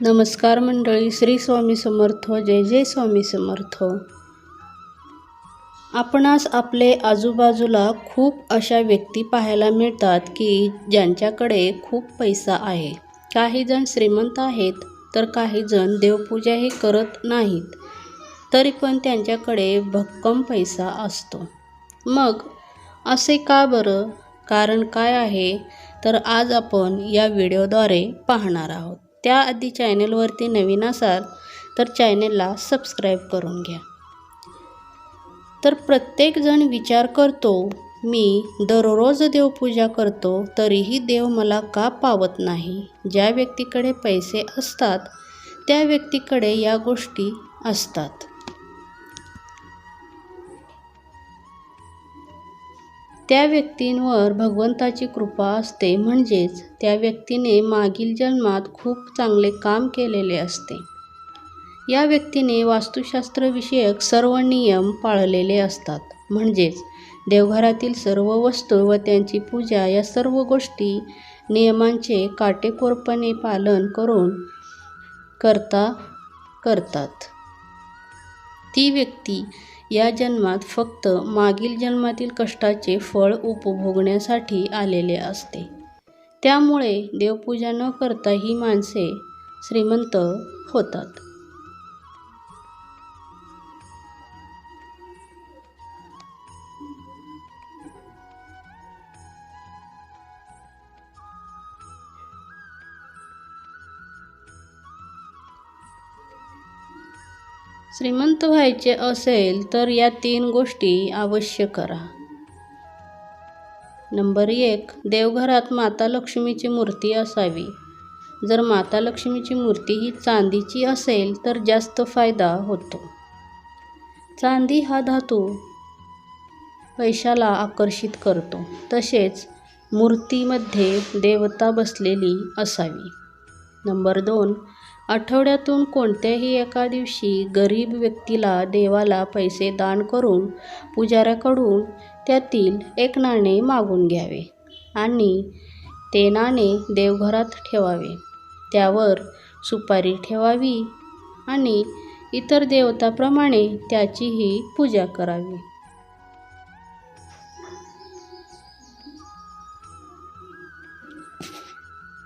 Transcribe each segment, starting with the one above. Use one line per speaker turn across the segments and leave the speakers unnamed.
नमस्कार मंडळी श्री स्वामी समर्थ जय जय स्वामी समर्थ. आपणास आपले आजूबाजूला खूप अशा व्यक्ती पाहायला मिळतात की ज्यांच्याकडे खूप पैसा आहे. काही जण श्रीमंत आहेत तर काही जण देवपूजाही करत नाहीत. तरी पण त्यांच्याकडे भक्कम पैसा असतो. मग असे का बरं? कारण काय आहे? तर आज आपण या व्हिडिओद्वारे पाहणार आहोत. त्याआधी चॅनलवरती नवीन असाल तर चॅनेलला सबस्क्राईब करून घ्या. तर प्रत्येकजण विचार करतो मी दररोज देवपूजा करतो तरीही देव मला का पावत नाही? ज्या व्यक्तीकडे पैसे असतात त्या व्यक्तीकडे या गोष्टी असतात. त्या व्यक्तींवर भगवंताची कृपा असते. म्हणजेच त्या व्यक्तीने मागील जन्मात खूप चांगले काम केलेले असते. या व्यक्तीने वास्तुशास्त्रविषयक सर्व नियम पाळलेले असतात. म्हणजेच देवघरातील सर्व वस्तू व त्यांची पूजा या सर्व गोष्टी नियमांचे काटेकोरपणे पालन करून करता करतात. ती व्यक्ती या जन्मात फक्त मागील जन्मातील कष्टाचे फळ उपभोगण्यासाठी आलेले असते. त्यामुळे देवपूजा न करता ही माणसे श्रीमंत होतात. श्रीमंत व्हायचे असेल तर या तीन गोष्टी अवश्य करा. नंबर एक देवघरात माता लक्ष्मीची मूर्ती असावी. जर माता लक्ष्मीची मूर्ती ही चांदीची असेल तर जास्त फायदा होतो. चांदी हा धातू पैशाला आकर्षित करतो. तसेच मूर्तीमध्ये देवता बसलेली असावी. नंबर दोन आठवड्यातून कोणत्याही एका दिवशी गरीब व्यक्तीला देवाला पैसे दान करून पुजाऱ्याकडून त्यातील एक नाणे मागून घ्यावे आणि ते नाणे देवघरात ठेवावे. त्यावर सुपारी ठेवावी आणि इतर देवताप्रमाणे त्याचीही पूजा करावी.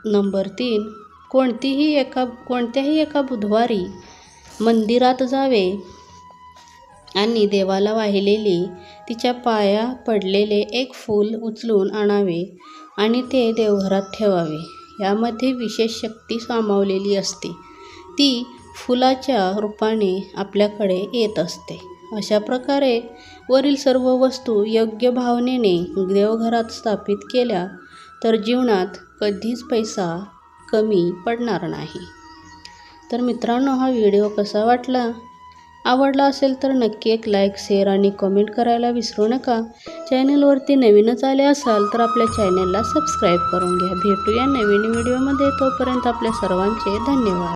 नंबर तीन कोणतीही एका कोणत्याही एका बुधवारी मंदिरात जावे आणि देवाला वाहिलेली तिच्या पाया पडलेले एक फूल उचलून आणावे आणि ते देवघरात ठेवावे. यामध्ये विशेष शक्ती सामावलेली असते. ती फुलाच्या रूपाने आपल्याकडे येत असते. अशा प्रकारे वरील सर्व वस्तू योग्य भावनेने देवघरात स्थापित केल्या तर जीवनात कधीच पैसा कमी पडणार नाही. तर मित्रांनो हा व्हिडिओ कसा वाटला? आवडला असेल तर नक्की एक लाईक शेअर आणि कमेंट करायला विसरू नका. चॅनलवरती नवीनच आले असाल तर आपल्या चॅनलला सबस्क्राईब करून घ्या. भेटूया नवीन व्हिडिओमध्ये तोपर्यंत आपल्या सर्वांचे धन्यवाद.